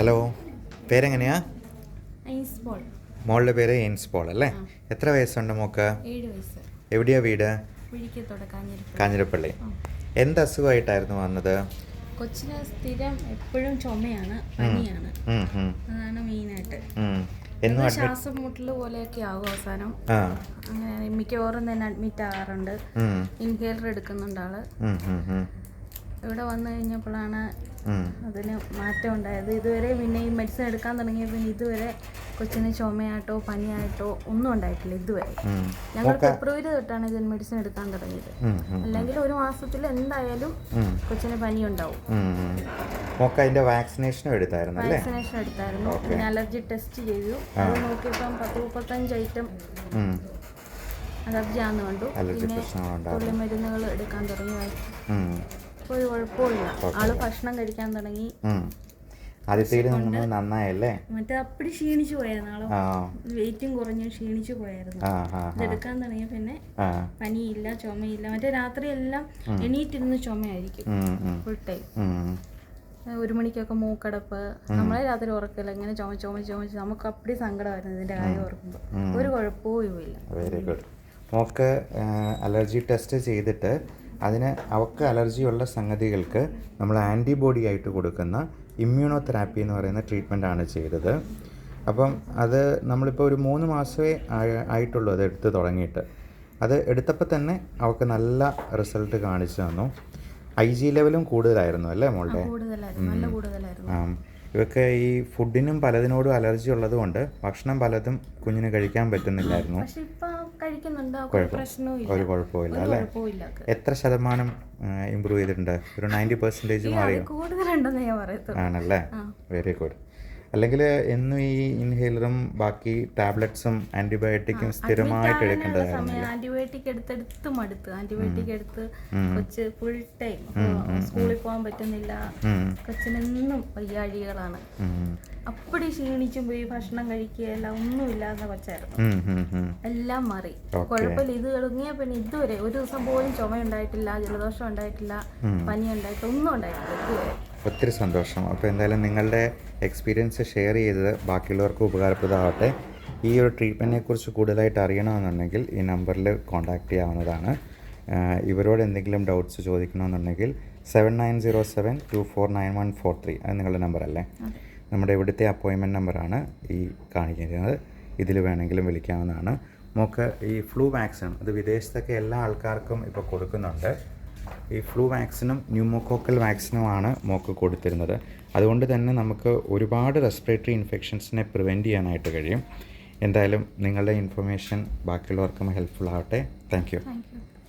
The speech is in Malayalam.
ഹലോ പേരെങ്ങനെയാ? മോളുടെ പേര് എയിൻസ് പോൾ അല്ലേ? എത്ര വയസ്സുണ്ട് മോക്ക്? എവിടെയാ വീട്? കാഞ്ഞിരപ്പള്ളി. എന്ത് അസുഖമായിട്ടായിരുന്നു വന്നത്? കൊച്ചിന് സ്ഥിരം എപ്പോഴും ചുമയാണ് പനിയാണ്. അതാണ് മെയിനായിട്ട്. ശ്വാസം മുട്ടൽ പോലെയൊക്കെ ആകും അവസാനം. അങ്ങനെ മിക്കവാറും തന്നെ അഡ്മിറ്റ് ആകാറുണ്ട് ഇൻഹേലർ എടുക്കുന്നുണ്ട് ആൾ. ഇവിടെ വന്നു കഴിഞ്ഞപ്പോഴാണ്. അതിന് മാറ്റം ഉണ്ടായത്. ഇതുവരെ പിന്നെ ഈ മെഡിസിൻ എടുക്കാൻ തുടങ്ങിയ പിന്നെ ഇതുവരെ കൊച്ചിന് ചുമയായിട്ടോ പനിയായിട്ടോ ഒന്നും ഉണ്ടായിട്ടില്ല ഇതുവരെ. ഞങ്ങൾ ഫെബ്രുവരി തൊട്ടാണ് ഇതിന് മെഡിസിൻ എടുക്കാൻ തുടങ്ങിയത്. അല്ലെങ്കിൽ ഒരു മാസത്തിൽ എന്തായാലും കൊച്ചിന് പനി ഉണ്ടാവും. അതിന്റെ വാക്സിനേഷനും എടുത്തായിരുന്നു വാക്സിനേഷൻ എടുത്തായിരുന്നു. പിന്നെ അലർജി ടെസ്റ്റ് ചെയ്തു. അത് നോക്കിയപ്പം പത്ത് മുപ്പത്തഞ്ച് ഐറ്റം അലർജി ആണെന്ന് കണ്ടു. പിന്നെ തുള്ളി മരുന്നുകൾ എടുക്കാൻ തുടങ്ങി ഒരു കുഴപ്പമില്ല. ആൾ ഭക്ഷണം കഴിക്കാൻ തുടങ്ങി. ആദ്യത്തേൽ നമ്മൾ നന്നായല്ലേ? മറ്റേ അപ്പടി ക്ഷീണിച്ചു പോയായിരുന്നു. ആൾ വെയിറ്റും കുറഞ്ഞു ക്ഷീണിച്ചു പോയായിരുന്നു. എടുക്കാൻ തുടങ്ങിയ പിന്നെ പനിയില്ല ചുമയില്ല. മറ്റേ രാത്രി എല്ലാം എണീറ്റിരുന്ന് ചുമയായിരിക്കും. ഫുൾ ടൈം ഒരു മണിക്കൊക്കെ മൂക്കടപ്പ്. നമ്മളെ രാത്രി ഉറക്കില്ല ഇങ്ങനെ ചുമ ചുമ ചുമച്ച് നമുക്ക് അപ്പടി സങ്കടമായിരുന്നു ഇതിന്റെ കാര്യം ഓർക്കുമ്പോൾ ഒരു കുഴപ്പവും ഇല്ല very good mock allergy test ചെയ്തിട്ട് അതിന് അവക്ക് അലർജിയുള്ള സംഗതികൾക്ക് നമ്മൾ ആന്റിബോഡി ആയിട്ട് കൊടുക്കുന്ന ഇമ്മ്യൂണോ തെറാപ്പി എന്ന് പറയുന്ന ട്രീറ്റ്മെന്റ് ആണ് ചെയ്തത്. അപ്പം അത് നമ്മളിപ്പോൾ ഒരു മൂന്ന് മാസമേ ആയ- ആയിട്ടുള്ളൂ അത് എടുത്ത് തുടങ്ങിയിട്ട്. അത് എടുത്തപ്പോൾ തന്നെ അവൾക്ക് നല്ല റിസൾട്ട് കാണിച്ചു തന്നു. ഐ ജി ലെവലും കൂടുതലായിരുന്നു അല്ലേ മോളുടെ കൂടുതലായിരുന്നു. ഇവക്ക് ഈ ഫുഡിനും പലതിനോടും അലർജി ഉള്ളത് കൊണ്ട് ഭക്ഷണം പലതും കുഞ്ഞിന് കഴിക്കാൻ പറ്റുന്നില്ലായിരുന്നു. ഒരു കുഴപ്പമില്ല അല്ലെ? എത്ര ശതമാനം ഇമ്പ്രൂവ് ചെയ്തിട്ടുണ്ട്? ഒരു നയന്റി പെർസെന്റേജ് പറയത്തുള്ളൂ. ആണല്ലേ. വെരി ഗുഡ് അല്ലെങ്കിൽ എന്നും ഈ ഇൻഹേലറും ബാക്കി ടാബ്ലറ്റ്സും ആന്റിബയോട്ടിക്കും സ്ഥിരമായിട്ട് എടുക്കേണ്ടതായിരുന്നു ആന്റിബയോട്ടിക് എടുത്തെടുത്ത് മടുത്ത്. ആന്റിബയോട്ടിക് എടുത്ത് കൊച്ച് ഫുൾ ടൈം സ്കൂളിൽ പോകാൻ പറ്റുന്നില്ല. കൊച്ചിനെന്നും വയ്യാഴികളാണ് അപ്പടി ക്ഷീണിച്ചും പോയി ഭക്ഷണം കഴിക്കുകയല്ല ഒന്നുമില്ലാത്ത കൊച്ചായിരുന്നു. എല്ലാം മാറി. കുഴപ്പമില്ല. ഇത് തുടങ്ങിയ പിന്നെ ഇതുവരെ ഒരു ദിവസം പോലും ചുമ ഉണ്ടായിട്ടില്ല ജലദോഷം ഉണ്ടായിട്ടില്ല പനി ഉണ്ടായിട്ടില്ല ഒന്നും ഉണ്ടായിട്ടില്ല ഇതുവരെ. ഒത്തിരി സന്തോഷം. അപ്പോൾ എന്തായാലും നിങ്ങളുടെ എക്സ്പീരിയൻസ് ഷെയർ ചെയ്തത് ബാക്കിയുള്ളവർക്ക് ഉപകാരപ്രദമാവട്ടെ ഈ ഒരു ട്രീറ്റ്മെന്റിനെ കുറിച്ച് കൂടുതലായിട്ട് അറിയണമെന്നുണ്ടെങ്കിൽ ഈ നമ്പറിൽ കോൺടാക്റ്റ് ചെയ്യാവുന്നതാണ്. ഇവരോട് എന്തെങ്കിലും doubts ചോദിക്കണമെന്നുണ്ടെങ്കിൽ seven nine zero seven two four nine one four three അത് നിങ്ങളുടെ നമ്പർ അല്ലേ? നമ്മുടെ ഇവിടുത്തെ അപ്പോയിൻമെന്റ് നമ്പറാണ് ഈ കാണിക്കുന്നത് ഇതിൽ വേണമെങ്കിലും വിളിക്കാവുന്നതാണ്. നമുക്ക് ഈ ഫ്ലൂ വാക്സിൻ അത് വിദേശത്തൊക്കെ എല്ലാ ആൾക്കാർക്കും ഇപ്പോൾ കൊടുക്കുന്നുണ്ട്. ഈ ഫ്ലൂ വാക്സിനും ന്യൂമോക്കോക്കൽ വാക്സിനുമാണ് മോക്ക് കൊടുത്തിരുന്നത്. അതുകൊണ്ട് തന്നെ നമുക്ക് ഒരുപാട് റെസ്പിറേറ്ററി ഇൻഫെക്ഷൻസിനെ പ്രിവെന്റ് ചെയ്യാനായിട്ട് കഴിയും. എന്തായാലും നിങ്ങളുടെ ഇൻഫർമേഷൻ ബാക്കിയുള്ളവർക്കും ഹെൽപ്ഫുൾ ആവട്ടെ. Thank you